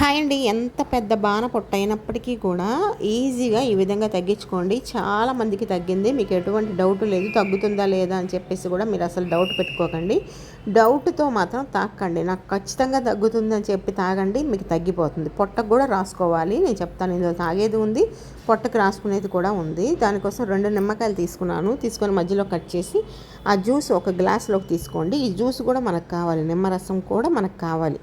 Hi అండి. ఎంత పెద్ద బాణ పొట్ట అయినప్పటికీ కూడా ఈజీగా ఈ విధంగా తగ్గించుకోండి. చాలా మందికి తగ్గింది. మీకు ఎటువంటి డౌట్ లేదు. తగ్గుతుందా లేదా అని చెప్పేసి కూడా మీరు అసలు డౌట్ పెట్టుకోకండి. డౌట్తో మాత్రం తాకండి. నాకు ఖచ్చితంగా తగ్గుతుంది అని చెప్పి తాగండి. మీకు తగ్గిపోతుంది. పొట్టకు కూడా రాసుకోవాలి. నేను చెప్తాను. ఇందులో తాగేది ఉంది. పొట్టకు రాసుకునేది కూడా ఉంది. దానికోసం రెండు నిమ్మకాయలు తీసుకున్నాను. తీసుకొని మధ్యలో కట్ చేసి ఆ జ్యూస్ ఒక గ్లాస్లోకి తీసుకోండి. ఈ జ్యూస్ కూడా మనకు కావాలి. నిమ్మరసం కూడా మనకు కావాలి.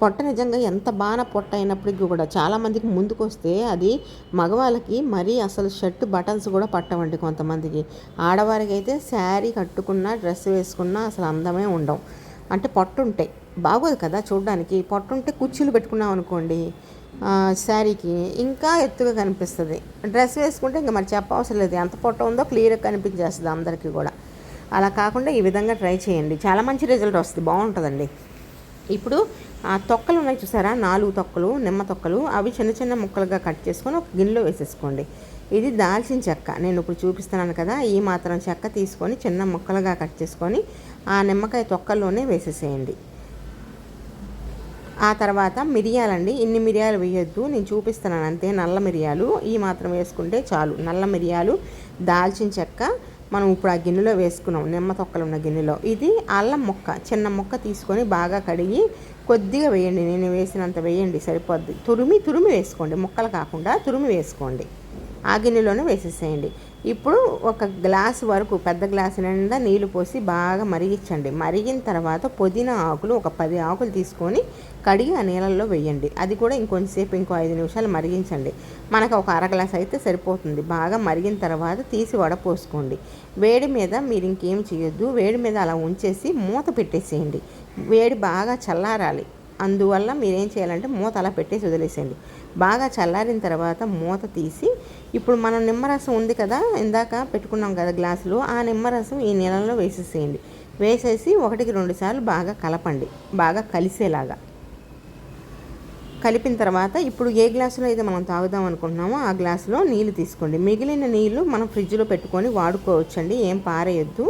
పొట్ట నిజంగా ఎంత బాగా పొట్ట అయినప్పటికీ కూడా చాలామందికి ముందుకు వస్తే అది మగవాళ్ళకి మరీ అసలు షర్ట్ బటన్స్ కూడా పట్టవండి కొంతమందికి. ఆడవారికి అయితే శారీ కట్టుకున్నా డ్రెస్ వేసుకున్నా అసలు అందమే ఉండవు. అంటే పొట్టు ఉంటాయి బాగోదు కదా చూడడానికి. పొట్టు ఉంటే కుర్చీలు పెట్టుకున్నాం అనుకోండి శారీకి ఇంకా ఎత్తుగా కనిపిస్తుంది. డ్రెస్ వేసుకుంటే ఇంకా మరి చెప్పవసరం లేదు. ఎంత పొట్ట ఉందో క్లియర్గా కనిపించేస్తుంది అందరికీ కూడా. అలా కాకుండా ఈ విధంగా ట్రై చేయండి. చాలా మంచి రిజల్ట్ వస్తుంది. బాగుంటుందండి. ఇప్పుడు ఆ తొక్కలు ఉన్నాయి చూసారా? నాలుగు తొక్కలు నిమ్మ తొక్కలు. అవి చిన్న చిన్న ముక్కలుగా కట్ చేసుకొని ఒక గిన్నెలో వేసేసుకోండి. ఇది దాల్చిన చెక్క. నేను ఇప్పుడు చూపిస్తున్నాను కదా ఈ మాత్రం చెక్క తీసుకొని చిన్న ముక్కలుగా కట్ చేసుకొని ఆ నిమ్మకాయ తొక్కల్లోనే వేసేసేయండి. ఆ తర్వాత మిరియాలండి. ఇన్ని మిరియాలు వేయొద్దు. నేను చూపిస్తున్నాను అంతే నల్ల మిరియాలు. ఈ మాత్రం వేసుకుంటే చాలు. నల్ల మిరియాలు దాల్చిన చెక్క మనం ఇప్పుడు ఆ గిన్నెలో వేసుకున్నాం నిమ్మ తొక్కలు ఉన్న గిన్నెలో. ఇది అల్లం మొక్క. చిన్న ముక్క తీసుకొని బాగా కడిగి కొద్దిగా వేయండి నేను వేసినంత వేయండి సరిపోద్ది. తురిమి తురిమి వేసుకోండి. ముక్కలు కాకుండా తురిమి వేసుకోండి. ఆ గిన్నెలోనే వేసేసేయండి. ఇప్పుడు ఒక గ్లాస్ వరకు పెద్ద గ్లాస్ నిండా నీళ్ళు పోసి బాగా మరిగించండి. మరిగిన తర్వాత పుదీనా ఆకులు ఒక పది ఆకులు తీసుకొని కడిగి ఆ నీళ్ళల్లో వేయండి. అది కూడా ఇంకొంచెంసేపు ఇంకో ఐదు నిమిషాలు మరిగించండి. మనకు ఒక అర గ్లాస్ అయితే సరిపోతుంది. బాగా మరిగిన తర్వాత తీసి వడపోసుకోండి వేడి మీద మీరు ఇంకేం చేయొద్దు. వేడి మీద అలా ఉంచేసి మూత పెట్టేసేయండి. వేడి బాగా చల్లారాలి. అందువల్ల మీరేం చేయాలంటే మూత అలా పెట్టేసి వదిలేసేయండి. బాగా చల్లారిన తర్వాత మూత తీసి ఇప్పుడు మనం నిమ్మరసం ఉంది కదా ఇందాక పెట్టుకున్నాం కదా గ్లాసులో ఆ నిమ్మరసం ఈ నీళ్ళలో వేసేసేయండి. వేసేసి ఒకటికి రెండు సార్లు బాగా కలపండి బాగా కలిసేలాగా. కలిపిన తర్వాత ఇప్పుడు ఏ గ్లాసులో అయితే మనం తాగుదాం అనుకుంటున్నామో ఆ గ్లాసులో నీళ్ళు తీసుకోండి. మిగిలిన నీళ్ళు మనం ఫ్రిడ్జ్లో పెట్టుకొని వాడుకోవచ్చండి ఏం పారేయొద్దు.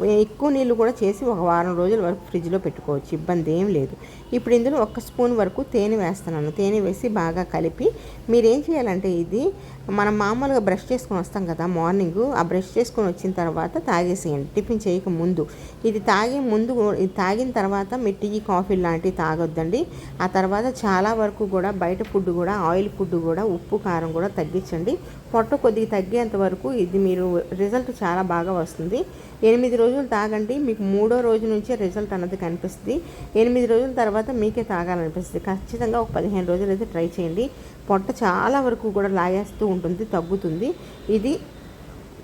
ఎక్కువ నీళ్ళు కూడా చేసి ఒక వారం రోజుల వరకు ఫ్రిడ్జ్లో పెట్టుకోవచ్చు. ఇబ్బంది ఏం లేదు. ఇప్పుడు ఇందులో ఒక స్పూన్ వరకు తేనె వేస్తున్నాను. తేనె వేసి బాగా కలిపి మీరేం చేయాలంటే ఇది మనం మామూలుగా బ్రష్ చేసుకొని వస్తాం కదా మార్నింగ్ ఆ బ్రష్ చేసుకొని వచ్చిన తర్వాత తాగేసేయండి. టిఫిన్ చేయక ముందు. ఇది తాగే ముందు ఇది తాగిన తర్వాత మీరు టీ కాఫీ లాంటివి తాగొద్దండి. ఆ తర్వాత చాలా వరకు కూడా బయట ఫుడ్ కూడా ఆయిల్ ఫుడ్ కూడా ఉప్పు కారం కూడా తగ్గించండి. పొట్ట కొద్దిగా తగ్గేంత వరకు ఇది మీరు రిజల్ట్ చాలా బాగా వస్తుంది. ఎనిమిది రోజులు తాగండి. మీకు మూడో రోజు నుంచే రిజల్ట్ అన్నది కనిపిస్తుంది. ఎనిమిది రోజుల తర్వాత మీకే తాగాలనిపిస్తుంది. ఖచ్చితంగా ఒక పదిహేను రోజులు అయితే ట్రై చేయండి. పొట్ట చాలా వరకు కూడా లాగేస్తూ ఉంటుంది తగ్గుతుంది. ఇది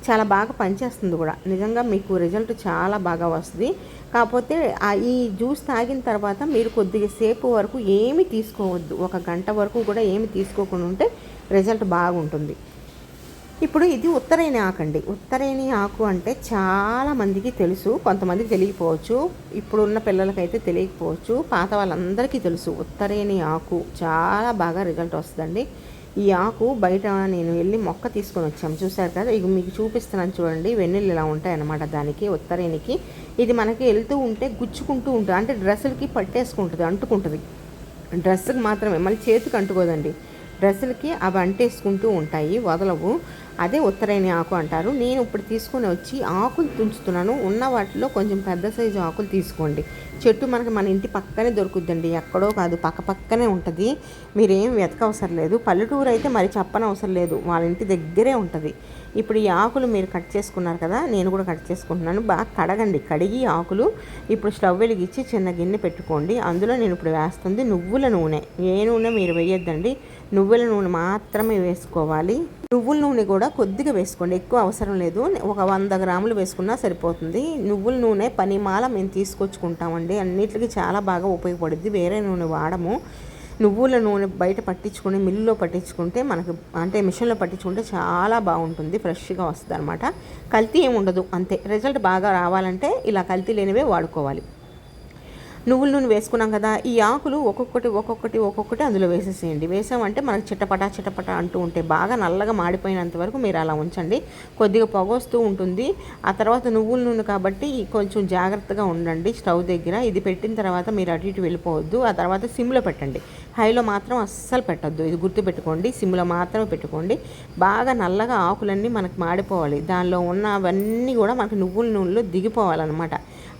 చాలా బాగా పనిచేస్తుంది కూడా. నిజంగా మీకు రిజల్ట్ చాలా బాగా వస్తుంది. కాకపోతే ఈ జ్యూస్ తాగిన తర్వాత మీరు కొద్దిగా సేపు వరకు ఏమి తీసుకోవద్దు. ఒక గంట వరకు కూడా ఏమి తీసుకోకుండా ఉంటే రిజల్ట్ బాగుంటుంది. ఇప్పుడు ఇది ఉత్తరేణి ఆకు అండి ఉత్తరేణి ఆకు అంటే చాలామందికి తెలుసు కొంతమందికి తెలియకపోవచ్చు ఇప్పుడున్న పిల్లలకైతే తెలియకపోవచ్చు పాత వాళ్ళందరికీ తెలుసు. ఉత్తరేణి ఆకు చాలా బాగా రిజల్ట్ వస్తుందండి. ఈ ఆకు బయట నేను వెళ్ళి మొక్క తీసుకొని వచ్చాము చూసారు కదా ఇక మీకు చూపిస్తున్నాను చూడండి వెన్నెలు ఇలా ఉంటాయి అన్నమాట దానికి ఉత్తరేణికి. ఇది మనకి వెళ్తూ ఉంటే గుచ్చుకుంటూ ఉంటుంది. అంటే డ్రెస్సులకి పట్టేసుకుంటుంది అంటుకుంటుంది. డ్రెస్సుకి మాత్రమే మళ్ళీ చేతికి అంటుకోదండి. డ్రెస్సులకి అవి అంటేసుకుంటూ ఉంటాయి వదలవు. అదే ఉత్తరైన ఆకు అంటారు. నేను ఇప్పుడు తీసుకొని వచ్చి ఆకులు తుంచుతున్నాను. ఉన్న వాటిలో కొంచెం పెద్ద సైజు ఆకులు తీసుకోండి. చెట్టు మనకి మన ఇంటి పక్కనే దొరుకుద్దండి. ఎక్కడో కాదు పక్క పక్కనే ఉంటుంది. మీరేం వెతకవసరం లేదు. పల్లెటూరు అయితే మరి చెప్పనవసరం లేదు. వాళ్ళ ఇంటి దగ్గరే ఉంటుంది. ఇప్పుడు ఈ ఆకులు మీరు కట్ చేసుకున్నారు కదా నేను కూడా కట్ చేసుకుంటున్నాను. బాగా కడగండి. కడిగి ఆకులు ఇప్పుడు స్టవ్ వెలిగించి చిన్న గిన్నె పెట్టుకోండి. అందులో నేను ఇప్పుడు వేస్తుంది నువ్వుల నూనె. ఏ నూనె మీరు వేయొద్దండి. నువ్వుల నూనె మాత్రమే వేసుకోవాలి. నువ్వుల నూనె కూడా కొద్దిగా వేసుకోండి. ఎక్కువ అవసరం లేదు. ఒక వంద గ్రాములు వేసుకున్నా సరిపోతుంది. నువ్వుల నూనె పనిమాల మేము తీసుకొచ్చుకుంటామండి. అన్నిటికీ చాలా బాగా ఉపయోగపడుద్ది. వేరే నూనె వాడము. నువ్వుల నూనె బయట పట్టించుకుని మిల్లులో పట్టించుకుంటే మనకు అంటే మిషన్లో పట్టించుకుంటే చాలా బాగుంటుంది. ఫ్రెష్గా వస్తుంది అనమాట కల్తీ ఏమి ఉండదు. అంతే. రిజల్ట్ బాగా రావాలంటే ఇలా కల్తీ లేనివే వాడుకోవాలి. నువ్వుల నూనె వేసుకున్నాం కదా ఈ ఆకులు ఒక్కొక్కటి ఒక్కొక్కటి ఒక్కొక్కటి అందులో వేసేసేయండి. వేసామంటే మనకు చిట్టపట చిట్టపట అంటూ ఉంటే బాగా నల్లగా మాడిపోయినంత వరకు మీరు అలా ఉంచండి. కొద్దిగా పొగొస్తూ ఉంటుంది. ఆ తర్వాత నువ్వుల నూనె కాబట్టి కొంచెం జాగ్రత్తగా ఉండండి స్టవ్ దగ్గర. ఇది పెట్టిన తర్వాత మీరు అటు ఇటు వెళ్ళిపోవద్దు. ఆ తర్వాత సిమ్లో పెట్టండి. హైలో మాత్రం అస్సలు పెట్టొద్దు. ఇది గుర్తుపెట్టుకోండి. సిమ్లో మాత్రమే పెట్టుకోండి. బాగా నల్లగా ఆకులన్నీ మనకు మాడిపోవాలి. దానిలో ఉన్న అవన్నీ కూడా మనకు నువ్వుల నూనెలో దిగిపోవాలన్నమాట.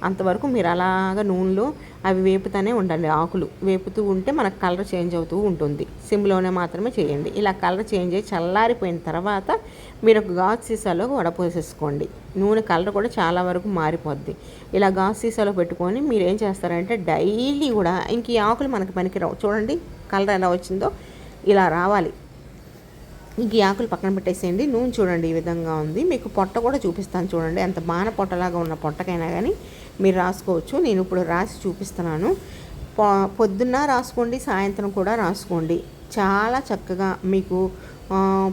అంతవరకు మీరు అలాగ నూనెలో అవి వేపుతూనే ఉండండి. ఆకులు వేపుతూ ఉంటే మనకు కలర్ చేంజ్ అవుతూ ఉంటుంది. సిమ్లోనే మాత్రమే చేయండి. ఇలా కలర్ చేంజ్ అయ్యి చల్లారిపోయిన తర్వాత మీరు ఒక గాజు సీసాలో వడపోసేసుకోండి నూనె కలర్ కూడా చాలా వరకు మారిపోద్ది. ఇలా గాజు సీసాలో పెట్టుకొని మీరు ఏం చేస్తారంటే డైలీ కూడా ఇంక ఈ ఆకులు మనకి పనికిరావు. చూడండి కలర్ ఎలా వచ్చిందో ఇలా రావాలి. ఇంక ఈ ఆకులు పక్కన పెట్టేసేయండి. నూనె చూడండి ఈ విధంగా ఉంది. మీకు పొట్ట కూడా చూపిస్తాను చూడండి. ఎంత బాణ పొట్టలాగా ఉన్న పొట్టకైనా కానీ మీరు రాసుకోవచ్చు. నేను ఇప్పుడు రాసి చూపిస్తున్నాను. పొద్దున్న రాసుకోండి సాయంత్రం కూడా రాసుకోండి. చాలా చక్కగా మీకు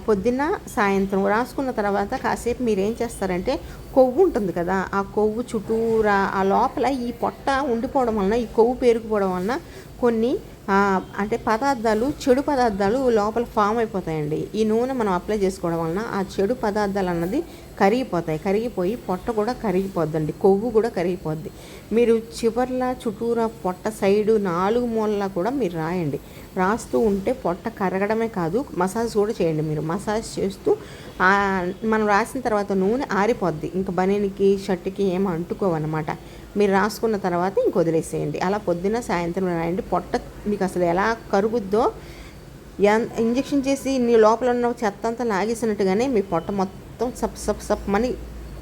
పొద్దున్న సాయంత్రం రాసుకున్న తర్వాత కాసేపు మీరు ఏం చేస్తారంటే కొవ్వు ఉంటుంది కదా ఆ కొవ్వు చుట్టూరా ఆ లోపల ఈ పొట్ట ఉండిపోవడం వలన ఈ కొవ్వు పేరుకుపోవడం వలన కొన్ని అంటే పదార్థాలు చెడు పదార్థాలు లోపల ఫామ్ అయిపోతాయండి. ఈ నూనె మనం అప్లై చేసుకోవడం వలన ఆ చెడు పదార్థాలు అన్నది కరిగిపోతాయి. కరిగిపోయి పొట్ట కూడా కరిగిపోద్దండి. కొవ్వు కూడా కరిగిపోద్ది. మీరు చివర్ల చుట్టూరా పొట్ట సైడు నాలుగు మూలలా కూడా మీరు రాయండి. రాస్తూ ఉంటే పొట్ట కరగడమే కాదు మసాజ్ కూడా చేయండి మీరు. మసాజ్ చేస్తూ మనం రాసిన తర్వాత నూనె ఆరిపోద్ది. ఇంకా బనీనికి షర్ట్కి ఏమో అంటుకోవన్నమాట. మీరు రాసుకున్న తర్వాత ఇంక వదిలేసేయండి. అలా పొద్దున్న సాయంత్రం రాయండి. పొట్ట మీకు అసలు ఎలా కరుగుద్దో ఎన్- ఇంజెక్షన్ చేసి నీ లోపల ఉన్న చెత్త అంతా లాగేసినట్టుగానే మీ పొట్ట మొత్తం మొత్తం సప్ సప్ సప్ అని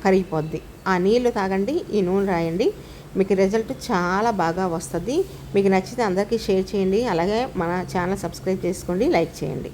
కరిగిపోద్ది. ఆ నీళ్ళు తాగండి ఈ నూనె రాయండి. మీకు రిజల్ట్ చాలా బాగా వస్తుంది. మీకు నచ్చితే అందరికీ షేర్ చేయండి. అలాగే మన ఛానల్ సబ్స్క్రైబ్ చేసుకోండి లైక్ చేయండి.